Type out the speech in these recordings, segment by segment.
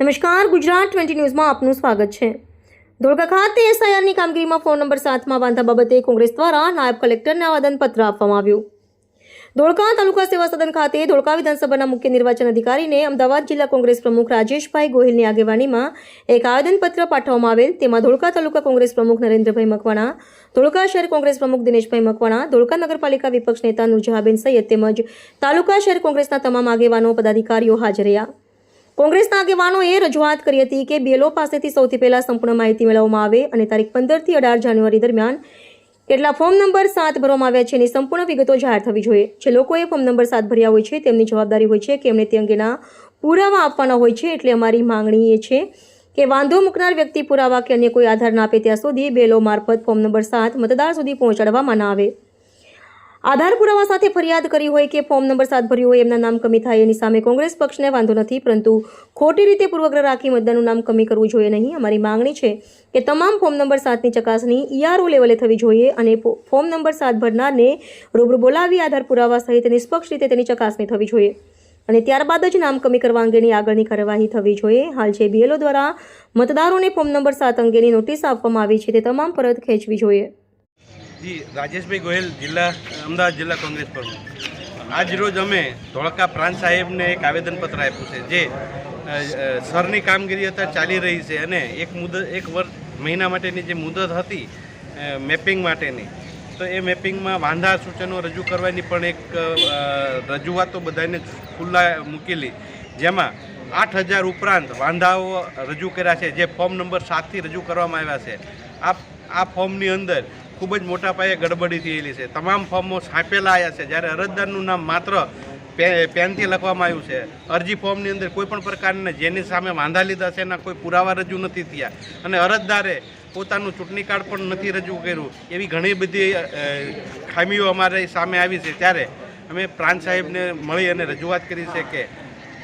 નમસ્કાર, ગુજરાત ટ્વેન્ટી ન્યૂઝમાં આપનું સ્વાગત છે. ધોળકા ખાતે એસઆઈઆરની કામગીરીમાં ફોન નંબર સાતમાં બાંધા બાબતે કોંગ્રેસ દ્વારા નાયબ કલેક્ટરને આવેદનપત્ર આપવામાં આવ્યું. ધોળકા તાલુકા સેવા સદન ખાતે ધોળકા વિધાનસભાના મુખ્ય નિર્વાચન અધિકારીને અમદાવાદ જિલ્લા કોંગ્રેસ પ્રમુખ રાજેશભાઈ ગોહિલની આગેવાનીમાં એક આવેદનપત્ર પાઠવવામાં આવેલ. તેમાં ધોળકા તાલુકા કોંગ્રેસ પ્રમુખ નરેન્દ્રભાઈ મકવાણા, ધોળકા શહેર કોંગ્રેસ પ્રમુખ દિનેશભાઈ મકવાણા, ધોળકા નગરપાલિકા વિપક્ષ નેતા નુરજહાબેન સૈયદ તેમજ તાલુકા શહેર કોંગ્રેસના તમામ આગેવાનો, પદાધિકારીઓ હાજર રહ્યા. કોંગ્રેસના આગેવાનોએ રજૂઆત કરી હતી કે બેલો પાસેથી સૌથી પહેલા સંપૂર્ણ માહિતી મેળવવામાં આવે અને તારીખ પંદરથી અઢાર જાન્યુઆરી દરમિયાન કેટલા ફોર્મ નંબર સાત ભરવામાં આવ્યા છે એની સંપૂર્ણ વિગતો જાહેર થવી જોઈએ. જે લોકોએ ફોર્મ નંબર સાત ભર્યા હોય છે તેમની જવાબદારી હોય છે કે એમણે તે અંગેના પુરાવા આપવાના હોય છે એટલે અમારી માંગણી એ છે કે વાંધો મૂકનાર વ્યક્તિ પુરાવા કે અન્ય કોઈ આધાર ના આપે ત્યાં સુધી બેલો મારફત ફોર્મ નંબર સાત મતદાર સુધી પહોંચાડવામાં ના આવે. આધાર પુરાવા સાથે ફરિયાદ કરી હોય કે ફોર્મ નંબર સાત ભર્યું હોય, એમના નામ કમી થાય એની સામે કોંગ્રેસ પક્ષને વાંધો નથી, પરંતુ ખોટી રીતે પૂર્વગ્રહ રાખી મતદારનું નામ કમી કરવું જોઈએ નહીં. અમારી માંગણી છે કે તમામ ફોર્મ નંબર સાતની ચકાસણી ઈઆરઓ લેવલે થવી જોઈએ અને ફોર્મ નંબર સાત ભરનારને રૂબરૂ બોલાવી આધાર પુરાવા સહિત નિષ્પક્ષ રીતે તેની ચકાસણી થવી જોઈએ. અને ત્યારબાદ જ નામ કમી કરવા અંગેની આગળની કાર્યવાહી થવી જોઈએ. હાલ જે બીએલઓ દ્વારા મતદારોને ફોર્મ નંબર સાત અંગેની નોટિસ આપવામાં આવી છે તે તમામ પરત ખેંચવી જોઈએ. જી, રાજેશભાઈ ગોહિલ, જિલ્લા, અમદાવાદ જિલ્લા કોંગ્રેસ પ્રમુખ. આજ રોજ અમે ધોળકા પ્રાંત સાહેબને એક આવેદનપત્ર આપ્યું છે, જે સરની કામગીરી અત્યારે ચાલી રહી છે અને એક મુદત એક વર્ષ મહિના માટેની જે મુદત હતી મેપિંગ માટેની, તો એ મેપિંગમાં વાંધા સૂચનો રજૂ કરવાની પણ એક રજૂઆતો બધાને ખુલ્લા મૂકેલી, જેમાં આઠ હજાર ઉપરાંત વાંધાઓ રજૂ કર્યા છે, જે ફોર્મ નંબર સાતથી રજૂ કરવામાં આવ્યા છે. આ આ ફોર્મની અંદર ખૂબ જ મોટા પાયે ગડબડી થયેલી છે. તમામ ફોર્મો છાપેલા આવ્યા છે. જ્યારે અરજદારનું નામ માત્ર પેનથી લખવામાં આવ્યું છે. અરજી ફોર્મની અંદર કોઈપણ પ્રકારને જેની સામે વાંધા લીધા છે એના કોઈ પુરાવા રજૂ નથી થયા. અને અરજદારે પોતાનું ચૂંટણી કાર્ડ પણ નથી રજૂ કર્યું. એવી ઘણી બધી ખામીઓ અમારી સામે આવી છે. ત્યારે અમે પ્રાંત સાહેબને મળી અને રજૂઆત કરી છે કે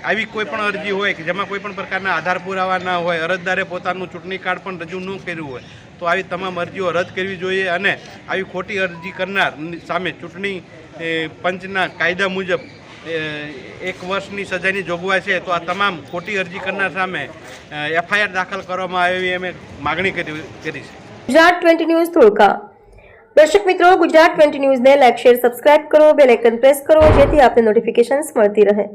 આવી કોઈ પણ અરજી હોય કે જેમાં કોઈ પણ પ્રકારના આધાર પુરાવા ના હોય, અરજદારે પોતાનું ચૂંટણી કાર્ડ પણ રજૂ ન કર્યું હોય, તો આવી તમામ અરજીઓ રદ કરવી જોઈએ અને આવી ખોટી અરજી કરનાર સામે ચૂંટણી પંચના કાયદા મુજબ એક વર્ષની સજાની જોગવાઈ છે, તો આ તમામ ખોટી અરજી કરનાર સામે એફઆઈઆર દાખલ કરવામાં આવે અમે માગણી કરી કરી છે. ગુજરાત ટ્વેન્ટી ન્યૂઝ ધોળકા દર્શક મિત્રો, ગુજરાત ટ્વેન્ટી ન્યૂઝને લાઈક, શેર, સબસ્ક્રાઇબ કરો, બેલ આઇકન પ્રેસ કરો, જેથી આપને નોટિફિકેશન્સ મળતી રહે.